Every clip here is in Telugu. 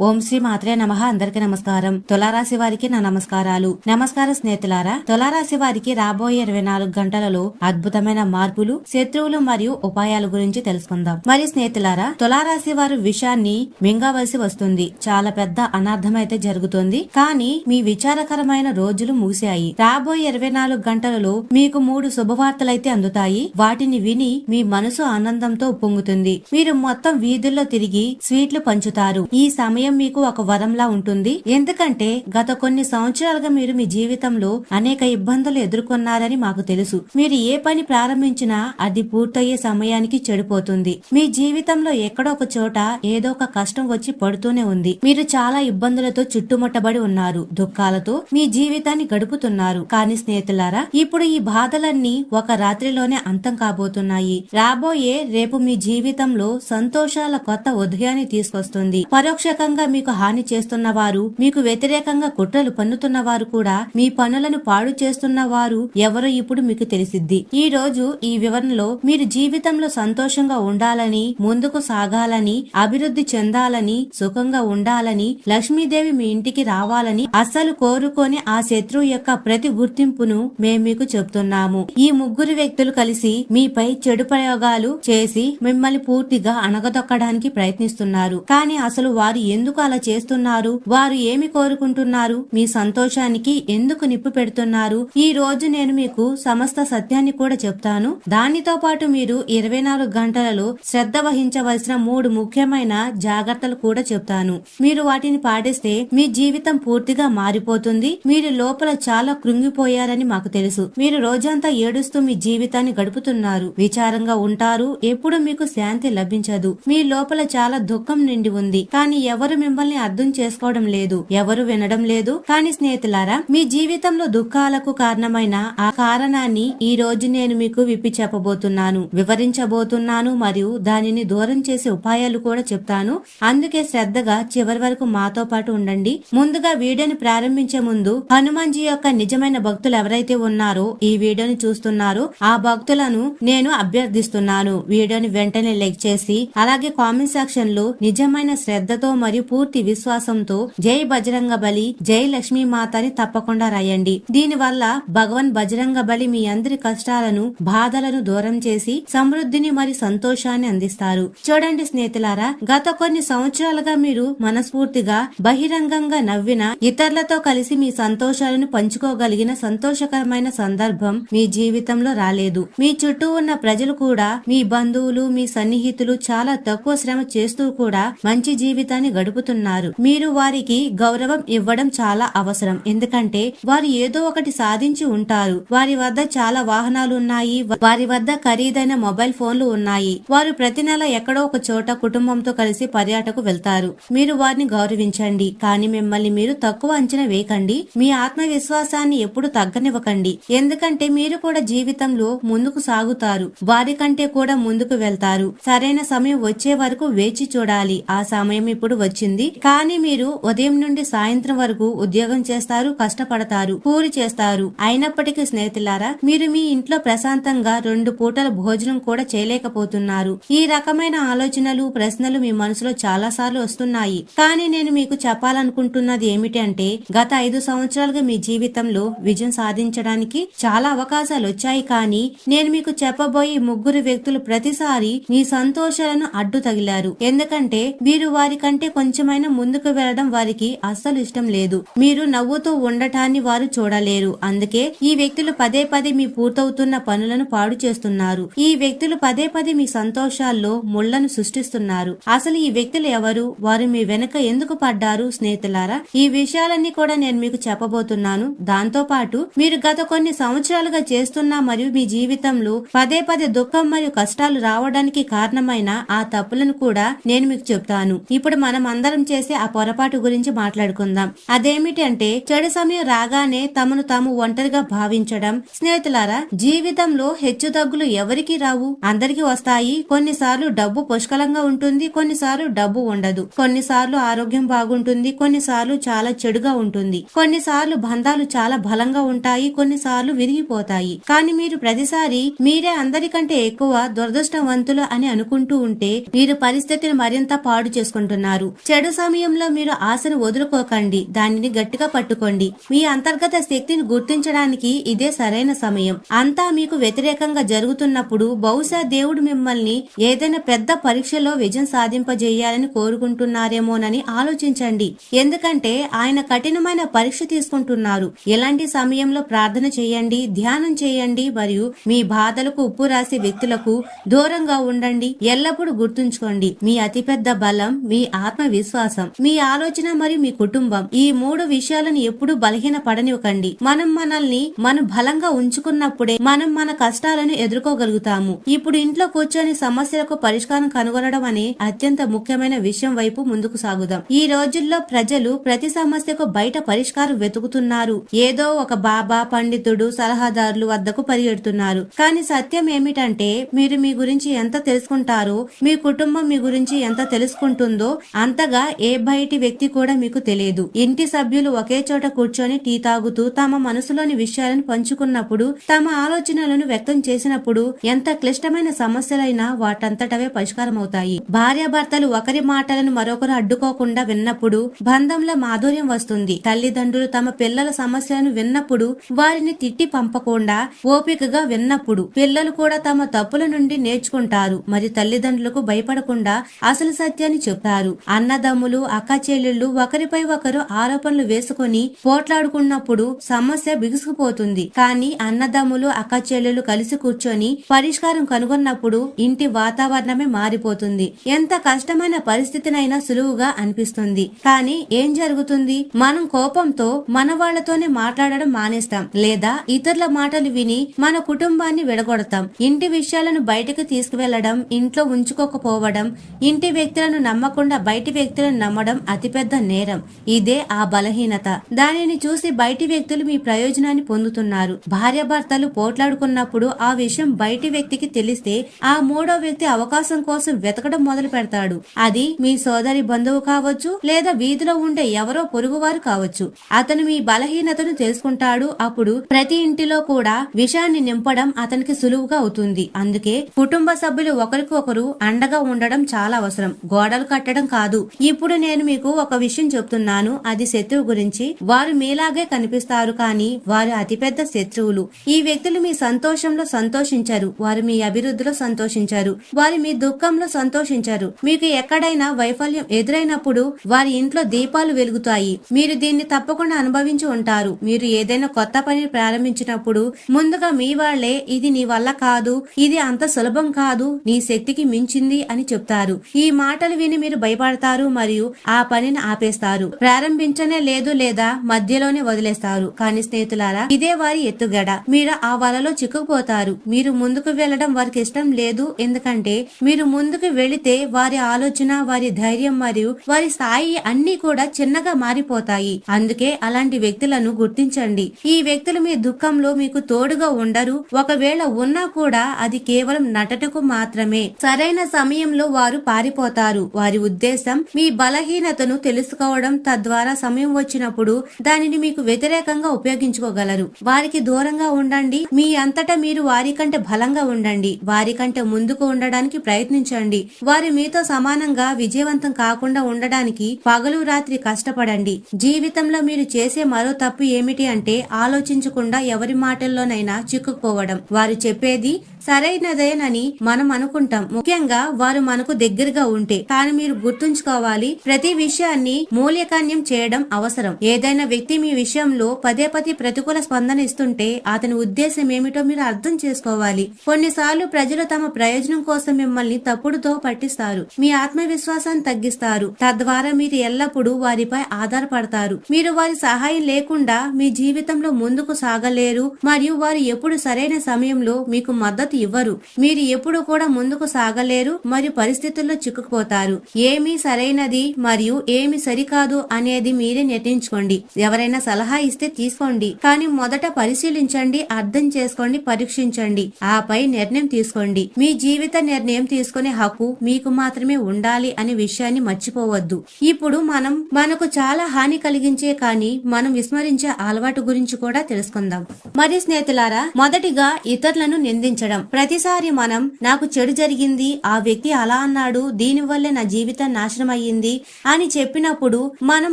ఓం శ్రీ మాత్రే నమ. అందరికీ నమస్కారం. తులారాశి వారికి నా నమస్కారాలు. నమస్కార స్నేహితులారా తులారాశి వారికి రాబోయే ఇరవై నాలుగు గంటలలో అద్భుతమైన మార్పులు శత్రువులు మరియు ఉపాయాల గురించి తెలుసుకుందాం. మరి స్నేహితులారా తులారాశి వారు విషయాన్ని మింగవలసి వస్తుంది. చాలా పెద్ద అనర్థమైతే జరుగుతుంది. కానీ మీ విచారకరమైన రోజులు ముగిశాయి. రాబోయే ఇరవై నాలుగు గంటలలో మీకు మూడు శుభవార్తలైతే అందుతాయి. వాటిని విని మీ మనసు ఆనందంతో పొంగుతుంది మీరు మొత్తం వీధుల్లో తిరిగి స్వీట్లు పంచుతారు. ఈ సమయం మీకు ఒక వరంలా ఉంటుంది. ఎందుకంటే గత కొన్ని సంవత్సరాలుగా మీరు మీ జీవితంలో అనేక ఇబ్బందులు ఎదుర్కొన్నారని మాకు తెలుసు. మీరు ఏ పని ప్రారంభించినా అది పూర్తయ్యే సమయానికి చెడిపోతుంది. మీ జీవితంలో ఎక్కడో ఒక చోట ఏదో ఒక కష్టం వచ్చి పడుతూనే ఉంది. మీరు చాలా ఇబ్బందులతో చుట్టుముట్టబడి ఉన్నారు. దుఃఖాలతో మీ జీవితాన్ని గడుపుతున్నారు. కానీ స్నేహితులారా ఇప్పుడు ఈ బాధలన్నీ ఒక రాత్రిలోనే అంతం కాబోతున్నాయి. రాబోయే రేపు మీ జీవితంలో సంతోషాల కొత్త ఉదయాన్ని తీసుకొస్తుంది. పరోక్షకంగా మీకు హాని చేస్తున్న వారు మీకు వ్యతిరేకంగా కుట్రలు పన్నుతున్న వారు కూడా మీ పనులను పాడు చేస్తున్న వారు ఎవరో ఇప్పుడు మీకు తెలిసిద్ది. ఈ రోజు ఈ వివరణలో మీరు జీవితంలో సంతోషంగా ఉండాలని ముందుకు సాగాలని అభివృద్ధి చెందాలని సుఖంగా ఉండాలని లక్ష్మీదేవి మీ ఇంటికి రావాలని అస్సలు కోరుకొని ఆ శత్రువు యొక్క ప్రతి గుర్తింపును మేము మీకు చెప్తున్నాము. ఈ ముగ్గురు వ్యక్తులు కలిసి మీపై చెడు ప్రయోగాలు చేసి మిమ్మల్ని పూర్తిగా అణగదొక్కడానికి ప్రయత్నిస్తున్నారు. కానీ అసలు వారు ఎందుకు అలా చేస్తున్నారు? వారు ఏమి కోరుకుంటున్నారు? మీ సంతోషానికి ఎందుకు నిప్పు పెడుతున్నారు? ఈ రోజు నేను మీకు సమస్త సత్యాన్ని కూడా చెప్తాను. దానితో పాటు మీరు ఇరవై నాలుగు గంటలలో శ్రద్ధ వహించవలసిన మూడు ముఖ్యమైన జాగ్రత్తలు కూడా చెప్తాను. మీరు వాటిని పాటిస్తే మీ జీవితం పూర్తిగా మారిపోతుంది. మీరు లోపల చాలా కృంగిపోయారని మాకు తెలుసు. మీరు రోజంతా ఏడుస్తూ మీ జీవితాన్ని గడుపుతున్నారు. విచారంగా ఉంటారు. ఎప్పుడు మీకు శాంతి లభించదు. మీ లోపల చాలా దుఃఖం నిండి ఉంది. కానీ ఎవరు మిమ్మల్ని అర్థం చేసుకోవడం లేదు. ఎవరు వినడం లేదు. కానీ స్నేహితులారా మీ జీవితంలో దుఃఖాలకు కారణమైన ఆ కారణాన్ని ఈ రోజు నేను మీకు విప్పి చెప్పబోతున్నాను. వివరించబోతున్నాను మరియు దానిని దూరం చేసే ఉపాయాలు కూడా చెప్తాను. అందుకే శ్రద్ధగా చివరి వరకు మాతో పాటు ఉండండి. ముందుగా వీడియోని ప్రారంభించే ముందు హనుమాన్జీ యొక్క నిజమైన భక్తులు ఎవరైతే ఉన్నారో ఈ వీడియోని చూస్తున్నారో ఆ భక్తులను నేను అభ్యర్థిస్తున్నాను. వీడియోని వెంటనే లైక్ చేసి అలాగే కామెంట్ సెక్షన్లో నిజమైన శ్రద్ధతో మరియు పూర్తి విశ్వాసంతో జై బజరంగ బలి జై లక్ష్మీ మాతని తప్పకుండా రాయండి. దీని వల్ల భగవాన్ బజరంగ బలి మీ అందరి కష్టాలను బాధలను దూరం చేసి సమృద్ధిని మరి సంతోషాన్ని అందిస్తారు. చూడండి స్నేహితులారా గత కొన్ని సంవత్సరాలుగా మీరు మనస్ఫూర్తిగా బహిరంగంగా నవ్విన ఇతరులతో కలిసి మీ సంతోషాలను పంచుకోగలిగిన సంతోషకరమైన సందర్భం మీ జీవితంలో రాలేదు. మీ చుట్టూ ఉన్న ప్రజలు కూడా మీ బంధువులు మీ సన్నిహితులు చాలా తక్కువ శ్రమ చేస్తూ కూడా మంచి జీవితాన్ని గడుపుతున్నారు. మీరు వారికి గౌరవం ఇవ్వడం చాలా అవసరం. ఎందుకంటే వారు ఏదో ఒకటి సాధించి ఉంటారు. వారి వద్ద చాలా వాహనాలు ఉన్నాయి వారి వద్ద ఖరీదైన మొబైల్ ఫోన్లు ఉన్నాయి. వారు ప్రతి నెల ఎక్కడో ఒక చోట కుటుంబంతో కలిసి పర్యాటకు వెళ్తారు. మీరు వారిని గౌరవించండి. కానీ మిమ్మల్ని మీరు తక్కువ అంచనా వేయకండి. మీ ఆత్మవిశ్వాసాన్ని ఎప్పుడు తగ్గనివ్వకండి. ఎందుకంటే మీరు కూడా జీవితంలో ముందుకు సాగుతారు. వారి కంటే కూడా ముందుకు వెళ్తారు. సరైన సమయం వచ్చే వరకు వేచి చూడాలి. ఆ సమయం ఇప్పుడు వచ్చింది. కానీ మీరు ఉదయం నుండి సాయంత్రం వరకు ఉద్యోగం చేస్తారు కష్టపడతారు కూలి చేస్తారు. అయినప్పటికీ స్నేహితులారా మీరు మీ ఇంట్లో ప్రశాంతంగా రెండు పూటల భోజనం కూడా చేయలేకపోతున్నారు. ఈ రకమైన ఆలోచనలు ప్రశ్నలు మీ మనసులో చాలా సార్లు వస్తున్నాయి. కానీ నేను మీకు చెప్పాలనుకుంటున్నది ఏమిటంటే గత ఐదు సంవత్సరాలుగా మీ జీవితంలో విజయం సాధించడానికి చాలా అవకాశాలు వచ్చాయి. కానీ నేను మీకు చెప్పబోయే ముగ్గురు వ్యక్తులు ప్రతిసారి మీ సంతోషాలను అడ్డు తగిలారు ఎందుకంటే వీరు వారి కంటే కొంచెమైనా ముందుకు వెళ్ళడం వారికి అస్సలు ఇష్టం లేదు. మీరు నవ్వుతూ ఉండటాన్ని వారు చూడలేరు. అందుకే ఈ వ్యక్తులు పదే పదే మీ పూర్తవుతున్న పనులను పాడు చేస్తున్నారు. ఈ వ్యక్తులు పదే పదే మీ సంతోషాల్లో ముళ్ళను సృష్టిస్తున్నారు. అసలు ఈ వ్యక్తులు ఎవరు? వారు మీ వెనుక ఎందుకు పడ్డారు? స్నేహితులారా ఈ విషయాలన్నీ కూడా నేను మీకు చెప్పబోతున్నాను. దాంతో పాటు మీరు గత కొన్ని సంవత్సరాలుగా చేస్తున్న మరియు మీ జీవితంలో పదే పదే దుఃఖం మరియు కష్టాలు రావడానికి కారణమైన ఆ తప్పులను కూడా నేను మీకు చెప్తాను. ఇప్పుడు మనం అందరం చేసే ఆ పొరపాటు గురించి మాట్లాడుకుందాం. అదేమిటి అంటే చెడు సమయం రాగానే తమను తాము ఒంటరిగా భావించడం. స్నేహితులారా జీవితంలో హెచ్చు తగ్గులు ఎవరికి రావు. అందరికి వస్తాయి. కొన్నిసార్లు డబ్బు పుష్కలంగా ఉంటుంది కొన్నిసార్లు డబ్బు ఉండదు. కొన్నిసార్లు ఆరోగ్యం బాగుంటుంది కొన్నిసార్లు చాలా చెడుగా ఉంటుంది. కొన్నిసార్లు బంధాలు చాలా బలంగా ఉంటాయి కొన్నిసార్లు విరిగిపోతాయి. కానీ మీరు ప్రతిసారి మీరే అందరికంటే ఎక్కువ దురదృష్టవంతులు అని అనుకుంటూ ఉంటే మీరు పరిస్థితిని మరింత పాడు చేసుకుంటున్నారు. చెడు సమయంలో మీరు ఆశను వదులుకోకండి దానిని గట్టిగా పట్టుకోండి. మీ అంతర్గత శక్తిని గుర్తించడానికి ఇదే సరైన సమయం. అంతా మీకు వ్యతిరేకంగా జరుగుతున్నప్పుడు బహుశా దేవుడు మిమ్మల్ని ఏదైనా పెద్ద పరీక్షలో విజయం సాధింపజేయాలని కోరుకుంటున్నారేమోనని ఆలోచించండి. ఎందుకంటే ఆయన కఠినమైన పరీక్ష తీసుకుంటున్నారు. ఎలాంటి సమయంలో ప్రార్థన చేయండి ధ్యానం చేయండి మరియు మీ బాధలకు ఉప్పు రాసే వ్యక్తులకు దూరంగా ఉండండి. ఎల్లప్పుడూ గుర్తుంచుకోండి మీ అతిపెద్ద బలం మీ ఆత్మ విశ్వాసం మీ ఆలోచన మరియు మీ కుటుంబం ఈ మూడు విషయాలను ఎప్పుడూ బలహీన పడనివ్వకండి మనం మనల్ని మనం బలంగా ఉంచుకున్నప్పుడే మనం మన కష్టాలను ఎదుర్కోగలుగుతాము. ఇప్పుడు ఇంట్లో కూర్చొని సమస్యలకు పరిష్కారం కనుగొనడం అనే అత్యంత ముఖ్యమైన విషయం వైపు ముందుకు సాగుదాం. ఈ రోజుల్లో ప్రజలు ప్రతి సమస్యకు బయట పరిష్కారం వెతుకుతున్నారు. ఏదో ఒక బాబా పండితుడు సలహాదారులు వద్దకు పరిగెడుతున్నారు. కానీ సత్యం ఏమిటంటే మీరు మీ గురించి ఎంత తెలుసుకుంటారో మీ కుటుంబం మీ గురించి ఎంత తెలుసుకుంటుందో అంత అంతగా ఏ బయటి వ్యక్తి కూడా మీకు తెలియదు. ఇంటి సభ్యులు ఒకే చోట కూర్చొని టీ తాగుతూ తమ మనసులోని విషయాలను పంచుకున్నప్పుడు తమ ఆలోచనలను వ్యక్తం చేసినప్పుడు ఎంత క్లిష్టమైన సమస్యలైనా వాటంతటవే పరిష్కారం అవుతాయి భార్యాభర్తలు ఒకరి మాటలను మరొకరు అడ్డుకోకుండా విన్నప్పుడు బంధంలో మాధుర్యం వస్తుంది. తల్లిదండ్రులు తమ పిల్లల సమస్యలను విన్నప్పుడు వారిని తిట్టి పంపకుండా ఓపికగా విన్నప్పుడు పిల్లలు కూడా తమ తప్పుల నుండి నేర్చుకుంటారు. మరి తల్లిదండ్రులకు భయపడకుండా అసలు సత్యాన్ని చెప్తారు. అన్నదమ్ములు అక్కచెల్లెళ్ళు ఒకరిపై ఒకరు ఆరోపణలు వేసుకొని పోట్లాడుకున్నప్పుడు సమస్య బిగుసుకుపోతుంది. కానీ అన్నదమ్ములు అక్క చెల్లెలు కలిసి కూర్చొని పరిష్కారం కనుగొన్నప్పుడు ఇంటి వాతావరణమే మారిపోతుంది. ఎంత కష్టమైన పరిస్థితినైనా సులువుగా అనిపిస్తుంది. కానీ ఏం జరుగుతుంది? మనం కోపంతో మన వాళ్ళతోనే మాట్లాడడం మానేస్తాం. లేదా ఇతరుల మాటలు విని మన కుటుంబాన్ని విడగొడతాం. ఇంటి విషయాలను బయటకు తీసుకువెళ్ళడం ఇంట్లో ఉంచుకోకపోవడం ఇంటి వ్యక్తులను నమ్మకుండా బయటి వ్యక్తులను నమ్మడం అతిపెద్ద నేరం. ఇదే ఆ బలహీనత. దానిని చూసి బయటి వ్యక్తులు మీ ప్రయోజనాన్ని పొందుతున్నారు. భార్యాభర్తలు పోట్లాడుకున్నప్పుడు ఆ విషయం బయటి వ్యక్తికి తెలిస్తే ఆ మూడో వ్యక్తి అవకాశం కోసం వెతకడం మొదలు పెడతాడు. అది మీ సోదరి బంధువు కావచ్చు లేదా వీధిలో ఉండే ఎవరో పొరుగువారు కావచ్చు. అతను మీ బలహీనతను తెలుసుకుంటాడు. అప్పుడు ప్రతి ఇంటిలో కూడా విషయాన్ని నింపడం అతనికి సులువుగా అవుతుంది. అందుకే కుటుంబ సభ్యులు ఒకరికి ఒకరు అండగా ఉండడం చాలా అవసరం. గోడలు కట్టడం కాదు. ఇప్పుడు నేను మీకు ఒక విషయం చెప్తున్నాను. అది శత్రువు గురించి. వారు మీలాగే కనిపిస్తారు కానీ వారు అతిపెద్ద శత్రువులు. ఈ వ్యక్తులు మీ సంతోషంలో సంతోషించరు. వారు మీ అభివృద్ధిలో సంతోషించారు. వారు మీ దుఃఖంలో సంతోషించారు. మీకు ఎక్కడైనా వైఫల్యం ఎదురైనప్పుడు వారి ఇంట్లో దీపాలు వెలుగుతాయి. మీరు దీన్ని తప్పకుండా అనుభవించి ఉంటారు. మీరు ఏదైనా కొత్త పని ప్రారంభించినప్పుడు ముందుగా మీ వాళ్ళే ఇది నీ వల్ల కాదు. ఇది అంత సులభం కాదు. నీ శక్తికి మించింది అని చెప్తారు. ఈ మాటలు విని మీరు భయపడతారు. మరియు ఆ పనిని ఆపేస్తారు. ప్రారంభించనే లేదు లేదా మధ్యలోనే వదిలేస్తారు. కానీ స్నేహితులారా ఇదే వారి ఎత్తుగడ. మీరు ఆ వలలో చిక్కుకుపోతారు. మీరు ముందుకు వెళ్ళడం వారికి ఇష్టం లేదు. ఎందుకంటే మీరు ముందుకు వెళితే వారి ఆలోచన వారి ధైర్యం మరియు వారి స్థాయి అన్ని కూడా చిన్నగా మారిపోతాయి. అందుకే అలాంటి వ్యక్తులను గుర్తించండి. ఈ వ్యక్తులు మీ దుఃఖంలో మీకు తోడుగా ఉండరు. ఒకవేళ ఉన్నా కూడా అది కేవలం నటటకు మాత్రమే. సరైన సమయంలో వారు పారిపోతారు. వారి ఉద్దేశం మీ బలహీనతను తెలుసుకోవడం తద్వారా సమయం వచ్చినప్పుడు దానిని మీకు వ్యతిరేకంగా ఉపయోగించుకోగలరు. వారికి దూరంగా ఉండండి. మీ అంతటా మీరు వారికంటే బలంగా ఉండండి. వారికంటే ముందుకు ఉండడానికి ప్రయత్నించండి. వారు మీతో సమానంగా విజయవంతం కాకుండా ఉండడానికి పగలు రాత్రి కష్టపడండి. జీవితంలో మీరు చేసే మరో తప్పు ఏమిటి అంటే ఆలోచించకుండా ఎవరి మాటల్లోనైనా చిక్కుకుపోవడం. వారు చెప్పేది సరైనదేనని మనం అనుకుంటాం. ముఖ్యంగా వారు మనకు దగ్గరగా ఉంటే కానీ మీరు గుర్తుంచుకోవాలి. ప్రతి విషయాన్ని మూల్యకాన్యం చేయడం అవసరం. ఏదైనా వ్యక్తి మీ విషయంలో పదే పదే ప్రతికూల స్పందన ఇస్తుంటే అతని ఉద్దేశం ఏమిటో మీరు అర్థం చేసుకోవాలి. కొన్నిసార్లు ప్రజలు తమ ప్రయోజనం కోసం మిమ్మల్ని తప్పుడుతో పట్టిస్తారు. మీ ఆత్మవిశ్వాసాన్ని తగ్గిస్తారు. తద్వారా మీరు ఎల్లప్పుడూ వారిపై ఆధారపడతారు. మీరు వారి సహాయం లేకుండా మీ జీవితంలో ముందుకు సాగలేరు. మరియు వారు ఎప్పుడు సరైన సమయంలో మీకు మద్దతు ఇవ్వరు. మీరు ఎప్పుడు కూడా ముందుకు సాగలేరు మరియు పరిస్థితుల్లో చిక్కుకుపోతారు. ఏమి సరైనది మరియు ఏమి సరికాదు అనేది మీరే నిర్ణయించుకోండి. ఎవరైనా సలహా ఇస్తే తీసుకోండి కానీ మొదట పరిశీలించండి అర్థం చేసుకోండి పరీక్షించండి. ఆపై నిర్ణయం తీసుకోండి. మీ జీవిత నిర్ణయం తీసుకునే హక్కు మీకు మాత్రమే ఉండాలి అనే విషయాన్ని మర్చిపోవద్దు. ఇప్పుడు మనం మనకు చాలా హాని కలిగించే కానీ మనం విస్మరించే అలవాటు గురించి కూడా తెలుసుకుందాం. మరి స్నేహితులారా మొదటిగా ఇతరులను నిందించడం. ప్రతిసారి మనం నాకు చెడు జరిగింది ఆ వ్యక్తి అలా అన్నాడు దీనివల్లే నా జీవితం నాశనం అయ్యింది అని చెప్పినప్పుడు మనం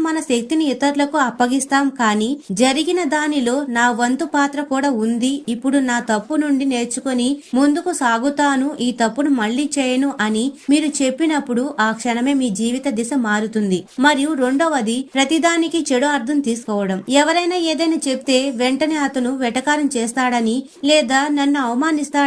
మన శక్తిని ఇతరులకు అప్పగిస్తాం కానీ జరిగిన దానిలో నా వంతు పాత్ర కూడా ఉంది. ఇప్పుడు నా తప్పు నుండి నేర్చుకొని ముందుకు సాగుతాను ఈ తప్పును మళ్ళీ చేయను అని మీరు చెప్పినప్పుడు ఆ క్షణమే మీ జీవిత దిశ మారుతుంది. మరియు రెండవది ప్రతిదానికి చెడు అర్థం తీసుకోవడం. ఎవరైనా ఏదైనా చెప్తే వెంటనే అతను వెటకారం చేస్తాడని లేదా నన్ను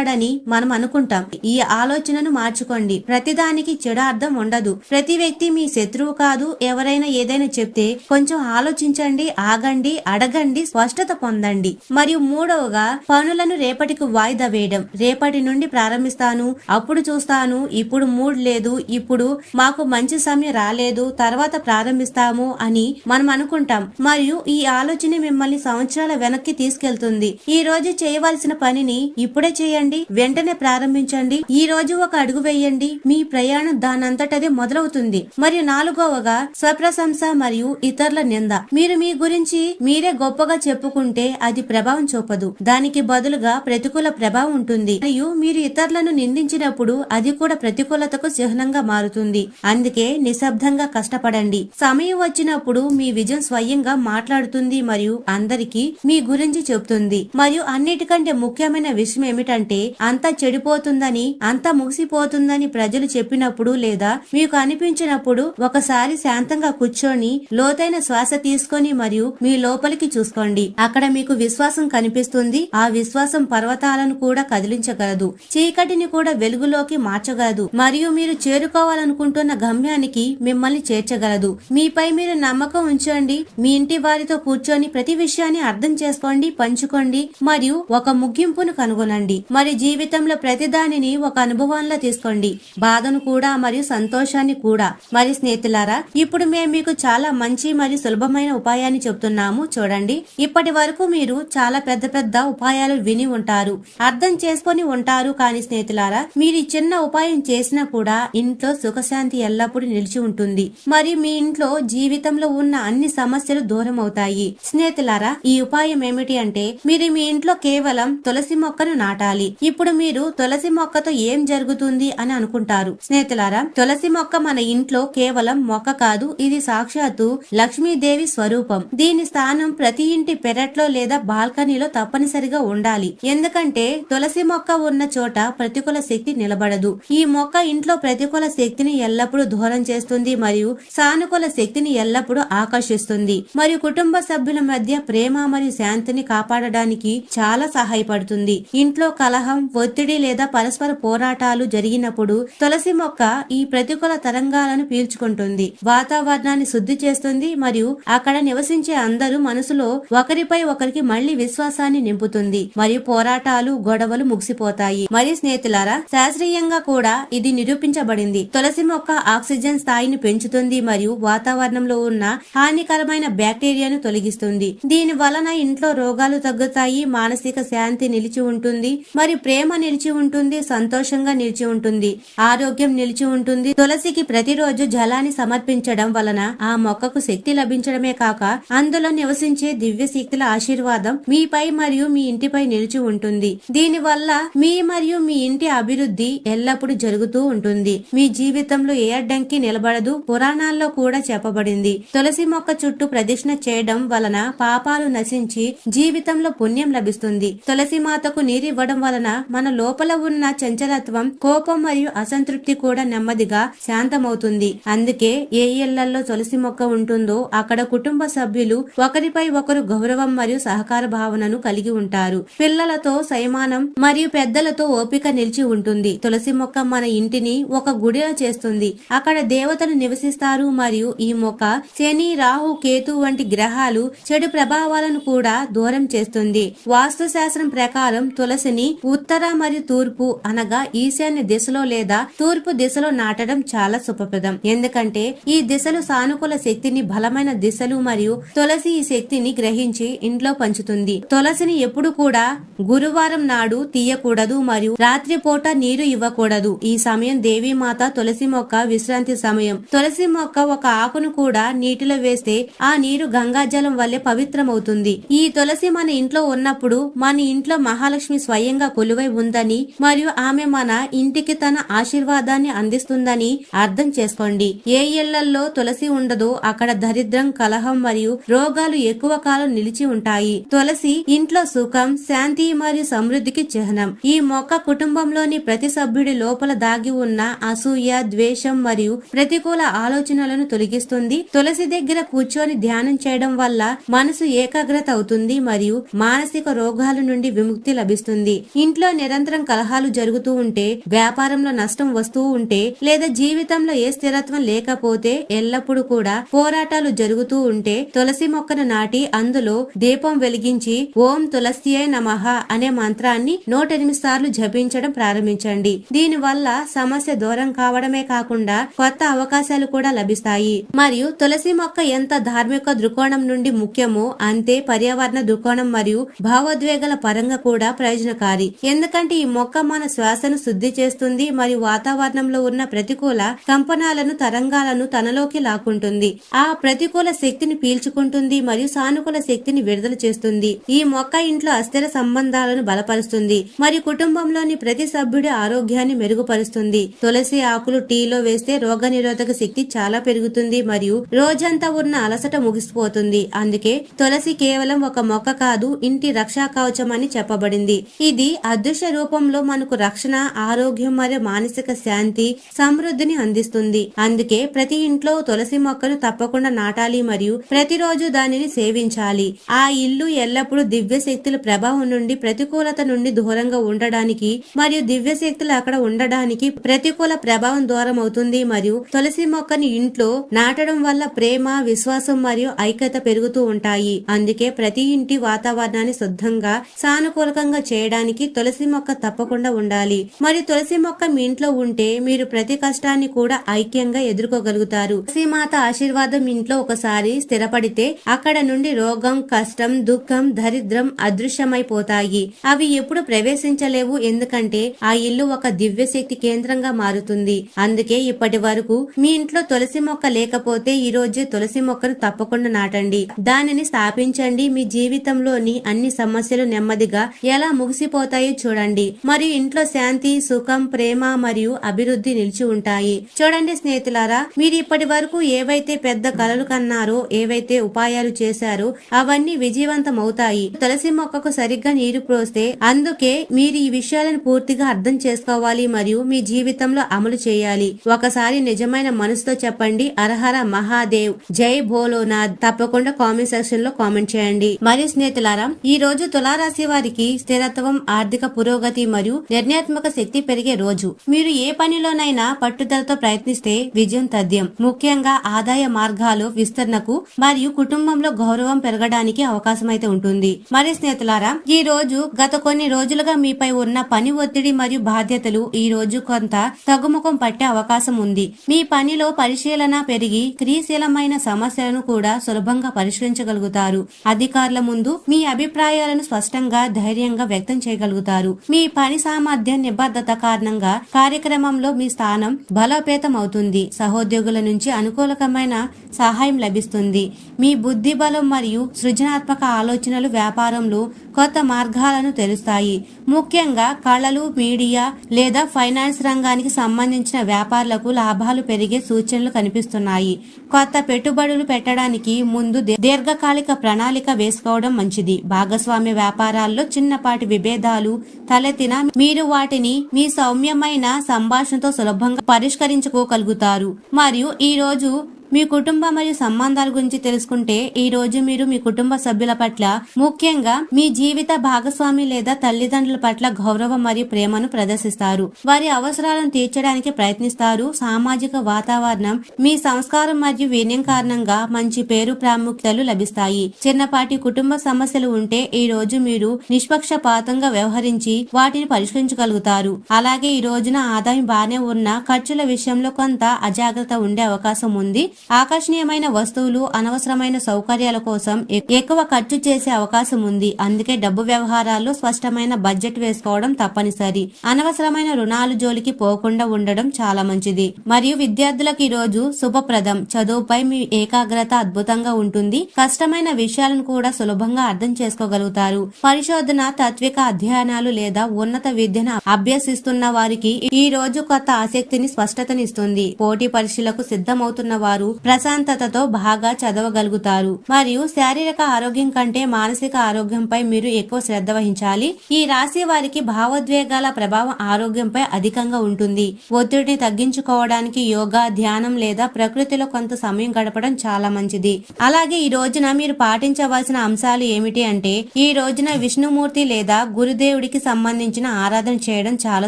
అవమానిస్తాడని మనం అనుకుంటాం. ఈ ఆలోచనను మార్చుకోండి. ప్రతిదానికి చెడు అర్థం ఉండదు. ప్రతి వ్యక్తి మీ శత్రువు కాదు. ఎవరైనా ఏదైనా చెప్తే కొంచెం ఆలోచించండి ఆగండి అడగండి స్పష్టత పొందండి. మరియు మూడవగా పనులను రేపటికి వాయిదా వేయడం. రేపటి నుండి ప్రారంభిస్తాను అప్పుడు చూస్తాను ఇప్పుడు మూడ్ లేదు ఇప్పుడు మాకు మంచి సమయం రాలేదు తర్వాత ప్రారంభిస్తాము అని మనం అనుకుంటాం. మరియు ఈ ఆలోచన మిమ్మల్ని సంవత్సరాల వెనక్కి తీసుకెళ్తుంది. ఈ రోజు చేయవలసిన పనిని ఇప్పుడే చేయండి. చేయండి. వెంటనే ప్రారంభించండి. ఈ రోజు ఒక అడుగు వేయండి. మీ ప్రయాణం దానంతటదే మొదలవుతుంది. మరియు నాలుగవగా స్వప్రశంస మరియు ఇతరుల నింద. మీరు మీ గురించి మీరే గొప్పగా చెప్పుకుంటే అది ప్రభావం చూపదు. దానికి బదులుగా ప్రతికూల ప్రభావం ఉంటుంది. మరియు మీరు ఇతరులను నిందించినప్పుడు అది కూడా ప్రతికూలతకు చిహ్నంగా మారుతుంది. అందుకే నిశ్శబ్దంగా కష్టపడండి. సమయం వచ్చినప్పుడు మీ విజయం స్వయంగా మాట్లాడుతుంది మరియు అందరికీ మీ గురించి చెబుతుంది. మరియు అన్నిటికంటే ముఖ్యమైన విషయం ఏమిటంటే అంతా చెడిపోతుందని అంతా ముగిసిపోతుందని ప్రజలు చెప్పినప్పుడు లేదా మీకు అనిపించినప్పుడు ఒకసారి శాంతంగా కూర్చొని లోతైన శ్వాస తీసుకొని మరియు మీ లోపలికి చూసుకోండి. అక్కడ మీకు విశ్వాసం కనిపిస్తుంది. ఆ విశ్వాసం పర్వతాలను కూడా కదిలించగలదు. చీకటిని కూడా వెలుగులోకి మార్చగలదు. మరియు మీరు చేరుకోవాలనుకుంటున్న గమ్యానికి మిమ్మల్ని చేర్చగలదు. మీపై మీరు నమ్మకం ఉంచండి. మీ ఇంటి వారితో కూర్చొని ప్రతి విషయాన్ని అర్థం చేసుకోండి పంచుకోండి మరియు ఒక ముగింపును కనుగొనండి. మరి జీవితంలో ప్రతి దానిని ఒక అనుభవంలో తీసుకోండి. బాధను కూడా మరియు సంతోషాన్ని కూడా. మరి స్నేహితులారా ఇప్పుడు మేము మీకు చాలా మంచి మరియు సులభమైన ఉపాయాన్ని చెప్తున్నాము చూడండి ఇప్పటి వరకు మీరు చాలా పెద్ద పెద్ద ఉపాయాలు విని ఉంటారు. అర్థం చేసుకొని ఉంటారు. కానీ స్నేహితులారా మీరు ఈ చిన్న ఉపాయం చేసినా కూడా ఇంట్లో సుఖశాంతి ఎల్లప్పుడూ నిలిచి ఉంటుంది. మరియు మీ ఇంట్లో జీవితంలో ఉన్న అన్ని సమస్యలు దూరం అవుతాయి. స్నేహితులారా ఈ ఉపాయం ఏమిటి అంటే మీరు మీ ఇంట్లో కేవలం తులసి మొక్కను నాటాలి. ఇప్పుడు మీరు తులసి మొక్కతో ఏం జరుగుతుంది అని అనుకుంటారు. స్నేహితులారా తులసి మొక్క మన ఇంట్లో కేవలం మొక్క కాదు ఇది సాక్షాత్తు లక్ష్మీదేవి స్వరూపం. దీని స్థానం ప్రతి ఇంటి పెరట్లో లేదా బాల్కనీలో తప్పనిసరిగా ఉండాలి. ఎందుకంటే తులసి మొక్క ఉన్న చోట ప్రతికూల శక్తి నిలబడదు. ఈ మొక్క ఇంట్లో ప్రతికూల శక్తిని ఎల్లప్పుడూ దూరం చేస్తుంది మరియు సానుకూల శక్తిని ఎల్లప్పుడూ ఆకర్షిస్తుంది. మరియు కుటుంబ సభ్యుల మధ్య ప్రేమ మరియు శాంతిని కాపాడడానికి చాలా సహాయపడుతుంది. ఇంట్లో కలహం ఒత్తిడి లేదా పరస్పర పోరాటాలు జరిగినప్పుడు తులసి మొక్క ఈ ప్రతికూల తరంగాలను పీల్చుకుంటుంది. వాతావరణాన్ని శుద్ధి చేస్తుంది మరియు అక్కడ నివసించే అందరూ మనసులో ఒకరిపై ఒకరికి మళ్ళీ విశ్వాసాన్ని నింపుతుంది. మరియు పోరాటాలు గొడవలు ముగిసిపోతాయి. మరియు స్నేహితులారా శాస్త్రీయంగా కూడా ఇది నిరూపించబడింది. తులసి మొక్క ఆక్సిజన్ స్థాయిని పెంచుతుంది మరియు వాతావరణంలో ఉన్న హానికరమైన బ్యాక్టీరియాను తొలగిస్తుంది. దీని వలన ఇంట్లో రోగాలు తగ్గుతాయి మానసిక శాంతి నిలిచి ఉంటుంది. మరియు ప్రేమ నిలిచి ఉంటుంది సంతోషంగా నిలిచి ఉంటుంది ఆరోగ్యం నిలిచి ఉంటుంది. తులసికి ప్రతిరోజు జలాన్ని సమర్పించడం వలన ఆ మొక్కకు శక్తి లభించడమే కాక అందులో నివసించే దివ్య శక్తుల ఆశీర్వాదం మీపై మరియు మీ ఇంటిపై నిలిచి ఉంటుంది. దీని వల్ల మీ మరియు మీ ఇంటి అభివృద్ధి ఎల్లప్పుడూ జరుగుతూ ఉంటుంది. మీ జీవితంలో ఏ అడ్డంకి నిలబడదు పురాణాల్లో కూడా చెప్పబడింది. తులసి మొక్క చుట్టూ ప్రదక్షిణ చేయడం వలన పాపాలు నశించి జీవితంలో పుణ్యం లభిస్తుంది. తులసి మాతకు నీరివ్వడం వలన మన లోపల ఉన్న చంచలత్వం కోపం మరియు అసంతృప్తి కూడా నెమ్మదిగా శాంతమవుతుంది. అందుకే ఏ ఇళ్ళలో తులసి మొక్క ఉంటుందో అక్కడ కుటుంబ సభ్యులు ఒకరిపై ఒకరు గౌరవం మరియు సహకార భావనను కలిగి ఉంటారు. పిల్లలతో సైమానం మరియు పెద్దలతో ఓపిక నిలిచి ఉంటుంది. తులసి మొక్క మన ఇంటిని ఒక గుడిలో చేస్తుంది. అక్కడ దేవతలు నివసిస్తారు మరియు ఈ మొక్క శని రాహు కేతు వంటి గ్రహాలు చెడు ప్రభావాలను కూడా దూరం చేస్తుంది. వాస్తు శాస్త్రం ప్రకారం తులసిని ఉత్తర మరియు తూర్పు అనగా ఈశాన్య దిశలో లేదా తూర్పు దిశలో నాటడం చాలా శుభప్రదం ఎందుకంటే ఈ దిశలు సానుకూల శక్తిని బలమైన దిశలు మరియు తులసి ఈ శక్తిని గ్రహించి ఇంట్లో పంచుతుంది. తులసిని ఎప్పుడు కూడా గురువారం నాడు తీయకూడదు మరియు రాత్రి పూట నీరు ఇవ్వకూడదు. ఈ సమయం దేవీమాత తులసి మొక్క విశ్రాంతి సమయం. తులసి మొక్క ఒక ఆకును కూడా నీటిలో వేస్తే ఆ నీరు గంగాజలం వల్లే పవిత్రమవుతుంది. ఈ తులసి మన ఇంట్లో ఉన్నప్పుడు మన ఇంట్లో మహాలక్ష్మి స్వయంగా కొలి కొలువై ఉందని మరియు ఆమె మన ఇంటికి తన ఆశీర్వాదాన్ని అందిస్తుందని అర్థం చేసుకోండి. ఏ ఇళ్ళలో తులసి ఉండదో అక్కడ దరిద్రం కలహం మరియు రోగాలు ఎక్కువ కాలం నిలిచి ఉంటాయి. తులసి ఇంట్లో సుఖం శాంతి మరియు సమృద్ధికి చిహ్నం. ఈ మొక్క కుటుంబంలోని ప్రతి సభ్యుడి లోపల దాగి ఉన్న అసూయ ద్వేషం మరియు ప్రతికూల ఆలోచనలను తొలగిస్తుంది. తులసి దగ్గర కూర్చొని ధ్యానం చేయడం వల్ల మనసు ఏకాగ్రత అవుతుంది మరియు మానసిక రోగాల నుండి విముక్తి లభిస్తుంది. ఇంట్లో నిరంతరం కలహాలు జరుగుతూ ఉంటే వ్యాపారంలో నష్టం వస్తూ ఉంటే లేదా జీవితంలో ఏ స్థిరత్వం లేకపోతే ఎల్లప్పుడూ కూడా పోరాటాలు జరుగుతూ ఉంటే తులసి మొక్కను నాటి అందులో దీపం వెలిగించి ఓం తులసియే నమః అనే మంత్రాన్ని నూట ఎనిమిది సార్లు జపించడం ప్రారంభించండి. దీని వల్ల సమస్య దూరం కావడమే కాకుండా కొత్త అవకాశాలు కూడా లభిస్తాయి. మరియు తులసి మొక్క ఎంత ధార్మిక దృక్కోణం నుండి ముఖ్యమో అంతే పర్యావరణ దృక్కోణం మరియు భావోద్వేగాల పరంగా కూడా ప్రయోజనకారి. ఎందుకంటే ఈ మొక్క మన శ్వాసను శుద్ధి చేస్తుంది మరియు వాతావరణంలో ఉన్న ప్రతికూల కంపనాలను తరంగాలను తనలోకి లాక్కుంటుంది. ఆ ప్రతికూల శక్తిని పీల్చుకుంటుంది మరియు సానుకూల శక్తిని విడుదల చేస్తుంది. ఈ మొక్క ఇంట్లో అస్థిర సంబంధాలను బలపరుస్తుంది మరియు కుటుంబంలోని ప్రతి సభ్యుడి ఆరోగ్యాన్ని మెరుగుపరుస్తుంది. తులసి ఆకులు టీలో వేస్తే రోగ నిరోధక శక్తి చాలా పెరుగుతుంది మరియు రోజంతా ఉన్న అలసట ముగిసిపోతుంది. అందుకే తులసి కేవలం ఒక మొక్క కాదు ఇంటి రక్షా కవచం అని చెప్పబడింది. ఇది అదృశ్య రూపంలో మనకు రక్షణ ఆరోగ్యం మరియు మానసిక శాంతి సమృద్ధిని అందిస్తుంది. అందుకే ప్రతి ఇంట్లో తులసి మొక్కను తప్పకుండా నాటాలి మరియు ప్రతిరోజు దానిని సేవించాలి. ఆ ఇల్లు ఎల్లప్పుడూ దివ్య శక్తుల ప్రభావం నుండి ప్రతికూలత నుండి దూరంగా ఉండడానికి మరియు దివ్య శక్తులు అక్కడ ఉండడానికి ప్రతికూల ప్రభావం దూరం అవుతుంది మరియు తులసి మొక్కని ఇంట్లో నాటడం వల్ల ప్రేమ విశ్వాసం మరియు ఐక్యత పెరుగుతూ ఉంటాయి. అందుకే ప్రతి ఇంటి వాతావరణాన్ని శుద్ధంగా సానుకూలకంగా చేయడానికి తులసి తులసి మొక్క తప్పకుండా ఉండాలి. మరి తులసి మొక్క మీ ఇంట్లో ఉంటే మీరు ప్రతి కష్టాన్ని కూడా ఐక్యంగా ఎదుర్కోగలుగుతారు. తులసిమాత ఆశీర్వాదం ఇంట్లో ఒకసారి స్థిరపడితే అక్కడ నుండి రోగం కష్టం దుఃఖం దరిద్రం అదృశ్యమైపోతాయి. అవి ఎప్పుడు ప్రవేశించలేవు. ఎందుకంటే ఆ ఇల్లు ఒక దివ్య శక్తి కేంద్రంగా మారుతుంది. అందుకే ఇప్పటి వరకు మీ ఇంట్లో తులసి మొక్క లేకపోతే ఈ రోజే తులసి మొక్కను తప్పకుండా నాటండి. దానిని స్థాపించండి. మీ జీవితంలోని అన్ని సమస్యలు నెమ్మదిగా ఎలా ముగిసిపోతాయో చూడండి. మరియు ఇంట్లో శాంతి సుఖం ప్రేమ మరియు అభివృద్ధి నిలిచి ఉంటాయి. చూడండి స్నేహితులారా మీరు ఇప్పటి వరకు ఏవైతే పెద్ద కలలు కన్నారో ఏవైతే ఉపాయాలు చేశారో అవన్నీ విజయవంతం అవుతాయి తులసి మొక్కకు సరిగ్గా నీరు పోస్తే అందుకే మీరు ఈ విషయాలను పూర్తిగా అర్థం చేసుకోవాలి మరియు మీ జీవితంలో అమలు చేయాలి. ఒకసారి నిజమైన మనసుతో చెప్పండి అరహర మహాదేవ్ జై భోలోనాథ్. తప్పకుండా కామెంట్ సెక్షన్లో కామెంట్ చేయండి. మరియు స్నేహితులారా ఈ రోజు తులారాశి వారికి స్థిరత్వం ఆర్థిక పురోగతి మరియు నిర్ణయాత్మక శక్తి పెరిగే రోజు. మీరు ఏ పనిలోనైనా పట్టుదలతో ప్రయత్నిస్తే విజయం తథ్యం. ముఖ్యంగా ఆదాయ మార్గాలు విస్తరణకు మరియు కుటుంబంలో గౌరవం పెరగడానికి అవకాశం అయితే ఉంటుంది. మరి స్నేహితులారా ఈ రోజు గత కొన్ని రోజులుగా మీపై ఉన్న పని ఒత్తిడి మరియు బాధ్యతలు ఈ రోజు కొంత తగ్గుముఖం పట్టే అవకాశం ఉంది. మీ పనిలో పరిశీలన పెరిగి క్రియాశీలమైన సమస్యలను కూడా సులభంగా పరిష్కరించగలుగుతారు. అధికారుల ముందు మీ అభిప్రాయాలను స్పష్టంగా ధైర్యంగా వ్యక్తం చేయగలుగుతారు. మీ పని సామర్థ్యం నిబద్ధత కారణంగా కార్యక్రమంలో మీ స్థానం బలోపేతం అవుతుంది సహోద్యోగుల నుంచి అనుకూలకమైన సహాయం లభిస్తుంది. మీ బుద్ధి బలం మరియు సృజనాత్మక ఆలోచనలు వ్యాపారంలో కొత్త మార్గాలను తెలుస్తాయి ముఖ్యంగా కళలు మీడియా లేదా ఫైనాన్స్ రంగానికి సంబంధించిన వ్యాపారులకు లాభాలు పెరిగే సూచనలు కనిపిస్తున్నాయి. కొత్త పెట్టుబడులు పెట్టడానికి ముందు దీ- దీర్ఘకాలిక ప్రణాళిక వేసుకోవడం మంచిది. భాగస్వామ్య వ్యాపారాల్లో చిన్నపాటి విభేదాలు తలెత్తిన మీరు వాటిని మీ సౌమ్యమైన సంభాషణతో సులభంగా పరిష్కరించుకోగలుగుతారు. మరియు ఈ రోజు మీ కుటుంబ మరియు సంబంధాల గురించి తెలుసుకుంటే ఈ రోజు మీరు మీ కుటుంబ సభ్యుల పట్ల ముఖ్యంగా మీ జీవిత భాగస్వామి లేదా తల్లిదండ్రుల పట్ల గౌరవం మరియు ప్రేమను ప్రదర్శిస్తారు. వారి అవసరాలను తీర్చడానికి ప్రయత్నిస్తారు. సామాజిక వాతావరణం మీ సంస్కారం మరియు వినయం కారణంగా మంచి పేరు ప్రాముఖ్యతలు లభిస్తాయి. చిన్నపాటి కుటుంబ సమస్యలు ఉంటే ఈ రోజు మీరు నిష్పక్షపాతంగా వ్యవహరించి వాటిని పరిష్కరించగలుగుతారు. అలాగే ఈ రోజున ఆదాయం బాగానే ఉన్న ఖర్చుల విషయంలో కొంత అజాగ్రత్త ఉండే అవకాశం ఉంది. ఆకర్షణీయమైన వస్తువులు అనవసరమైన సౌకర్యాల కోసం ఎక్కువ ఖర్చు చేసే అవకాశం ఉంది. అందుకే డబ్బు వ్యవహారాల్లో స్పష్టమైన బడ్జెట్ వేసుకోవడం తప్పనిసరి. అనవసరమైన రుణాలు జోలికి పోకుండా ఉండడం చాలా మంచిది. మరియు విద్యార్థులకు ఈ రోజు శుభప్రదం. చదువుపై మీ ఏకాగ్రత అద్భుతంగా ఉంటుంది. కష్టమైన విషయాలను కూడా సులభంగా అర్థం చేసుకోగలుగుతారు. పరిశోధన తాత్విక అధ్యయనాలు లేదా ఉన్నత విద్యను అభ్యసిస్తున్న వారికి ఈ రోజు కొత్త ఆసక్తిని స్పష్టతనిస్తుంది. పోటీ పరీక్షలకు సిద్ధమవుతున్న వారు ప్రశాంతతతో బాగా చదవగలుగుతారు. మరియు శారీరక ఆరోగ్యం కంటే మానసిక ఆరోగ్యంపై మీరు ఎక్కువ శ్రద్ధ వహించాలి. ఈ రాశి వారికి భావోద్వేగాల ప్రభావం ఆరోగ్యంపై అధికంగా ఉంటుంది. ఒత్తిడిని తగ్గించుకోవడానికి యోగా ధ్యానం లేదా ప్రకృతిలో కొంత సమయం గడపడం చాలా మంచిది. అలాగే ఈ రోజున మీరు పాటించవలసిన అంశాలు ఏమిటి అంటే ఈ రోజున విష్ణుమూర్తి లేదా గురుదేవుడికి సంబంధించిన ఆరాధన చేయడం చాలా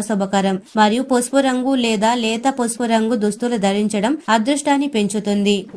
శుభకరం. మరియు పసుపు రంగు లేదా లేత పసుపు రంగు దుస్తులు ధరించడం అదృష్టాన్ని పెంచుతుంది.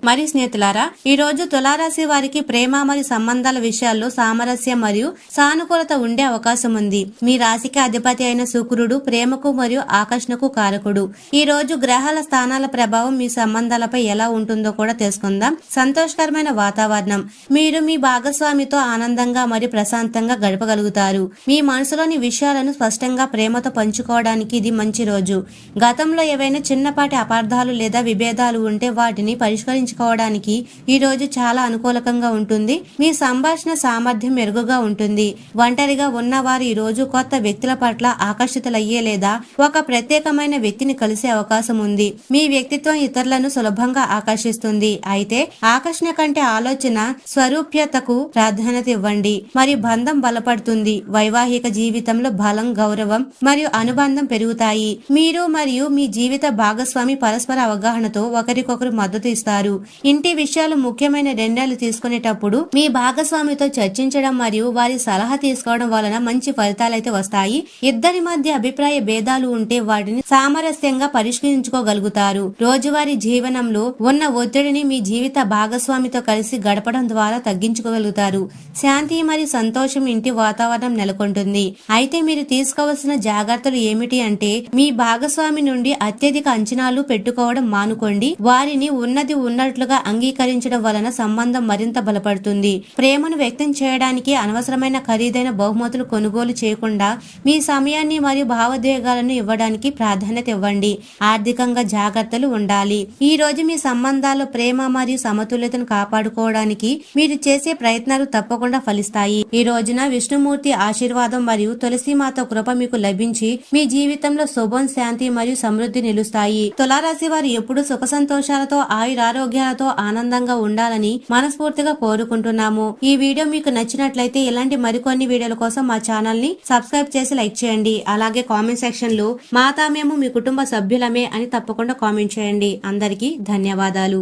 మరి స్నేహితులారా ఈ రోజు తులారాశి వారికి ప్రేమ మరియు సంబంధాల విషయాల్లో సామరస్యం మరియు సానుకూలత ఉండే అవకాశం ఉంది. మీ రాశికి అధిపతి అయిన శుక్రుడు ప్రేమకు మరియు ఆకర్షణకు కారకుడు. ఈ రోజు గ్రహాల స్థానాల ప్రభావం మీ సంబంధాలపై ఎలా ఉంటుందో కూడా తెలుసుకుందాం. సంతోషకరమైన వాతావరణం. మీరు మీ భాగస్వామితో ఆనందంగా మరియు ప్రశాంతంగా గడపగలుగుతారు. మీ మనసులోని విషయాలను స్పష్టంగా ప్రేమతో పంచుకోవడానికి ఇది మంచి రోజు. గతంలో ఏవైనా చిన్నపాటి అపార్థాలు లేదా విభేదాలు ఉంటే వాటిని పరిష్కరించుకోవడానికి ఈ రోజు చాలా అనుకూలకంగా ఉంటుంది. మీ సంభాషణ సామర్థ్యం మెరుగుగా ఉంటుంది. ఒంటరిగా ఉన్నవారు ఈ రోజు కొత్త వ్యక్తుల పట్ల ఆకర్షితులయ్యే లేదా ఒక ప్రత్యేకమైన వ్యక్తిని కలిసే అవకాశం ఉంది. మీ వ్యక్తిత్వం ఇతరులను సులభంగా ఆకర్షిస్తుంది. అయితే ఆకర్షణ కంటే ఆలోచన స్వరూప్యతకు ప్రాధాన్యత ఇవ్వండి. మరియు బంధం బలపడుతుంది. వైవాహిక జీవితంలో బలం గౌరవం మరియు అనుబంధం పెరుగుతాయి. మీరు మరియు మీ జీవిత భాగస్వామి పరస్పర అవగాహనతో ఒకరికొకరు మద్దతు ఇస్తారు. ఇంటి విషయాలు ముఖ్యమైన నిర్ణయాలు తీసుకునేటప్పుడు మీ భాగస్వామితో చర్చించడం మరియు వారి సలహా తీసుకోవడం వలన మంచి ఫలితాలైతే వస్తాయి. ఇద్దరి మధ్య అభిప్రాయ భేదాలు ఉంటే వాటిని సామరస్యంగా పరిష్కరించుకోగలుగుతారు. రోజువారీ జీవనంలో ఉన్న ఒత్తిడిని మీ జీవిత భాగస్వామితో కలిసి గడపడం ద్వారా తగ్గించుకోగలుగుతారు. శాంతి మరియు సంతోషం ఇంటి వాతావరణం నెలకొంటుంది. అయితే మీరు తీసుకోవాల్సిన జాగ్రత్తలు ఏమిటి అంటే మీ భాగస్వామి నుండి అత్యధిక అంచనాలు పెట్టుకోవడం మానుకోండి. వారిని ఉన్న ఉన్నది ఉన్నట్లుగా అంగీకరించడం వలన సంబంధం మరింత బలపడుతుంది. ప్రేమను వ్యక్తం చేయడానికి అనవసరమైన ఖరీదైన బహుమతులు కొనుగోలు చేయకుండా మీ సమయాన్ని మరియు భావోద్వేగాలను ఇవ్వడానికి ప్రాధాన్యత ఇవ్వండి. ఆర్థికంగా జాగ్రత్తలు ఉండాలి. ఈ రోజు మీ సంబంధాల్లో ప్రేమ మరియు సమతుల్యతను కాపాడుకోవడానికి మీరు చేసే ప్రయత్నాలు తప్పకుండా ఫలిస్తాయి. ఈ రోజున విష్ణుమూర్తి ఆశీర్వాదం మరియు తులసిమాత కృప మీకు లభించి మీ జీవితంలో శుభం శాంతి మరియు సమృద్ధి నిలుస్తాయి. తులారాశి వారు ఎప్పుడు సుఖ సంతోషాలతో ఆయురారోగ్యాలతో ఆనందంగా ఉండాలని మనస్ఫూర్తిగా కోరుకుంటున్నాము. ఈ వీడియో మీకు నచ్చినట్లయితే ఇలాంటి మరికొన్ని వీడియోల కోసం మా ఛానల్ని సబ్స్క్రైబ్ చేసి లైక్ చేయండి. అలాగే కామెంట్ సెక్షన్లో మాతా మేము మీ కుటుంబ సభ్యులమే అని తప్పకుండా కామెంట్ చేయండి. అందరికీ ధన్యవాదాలు.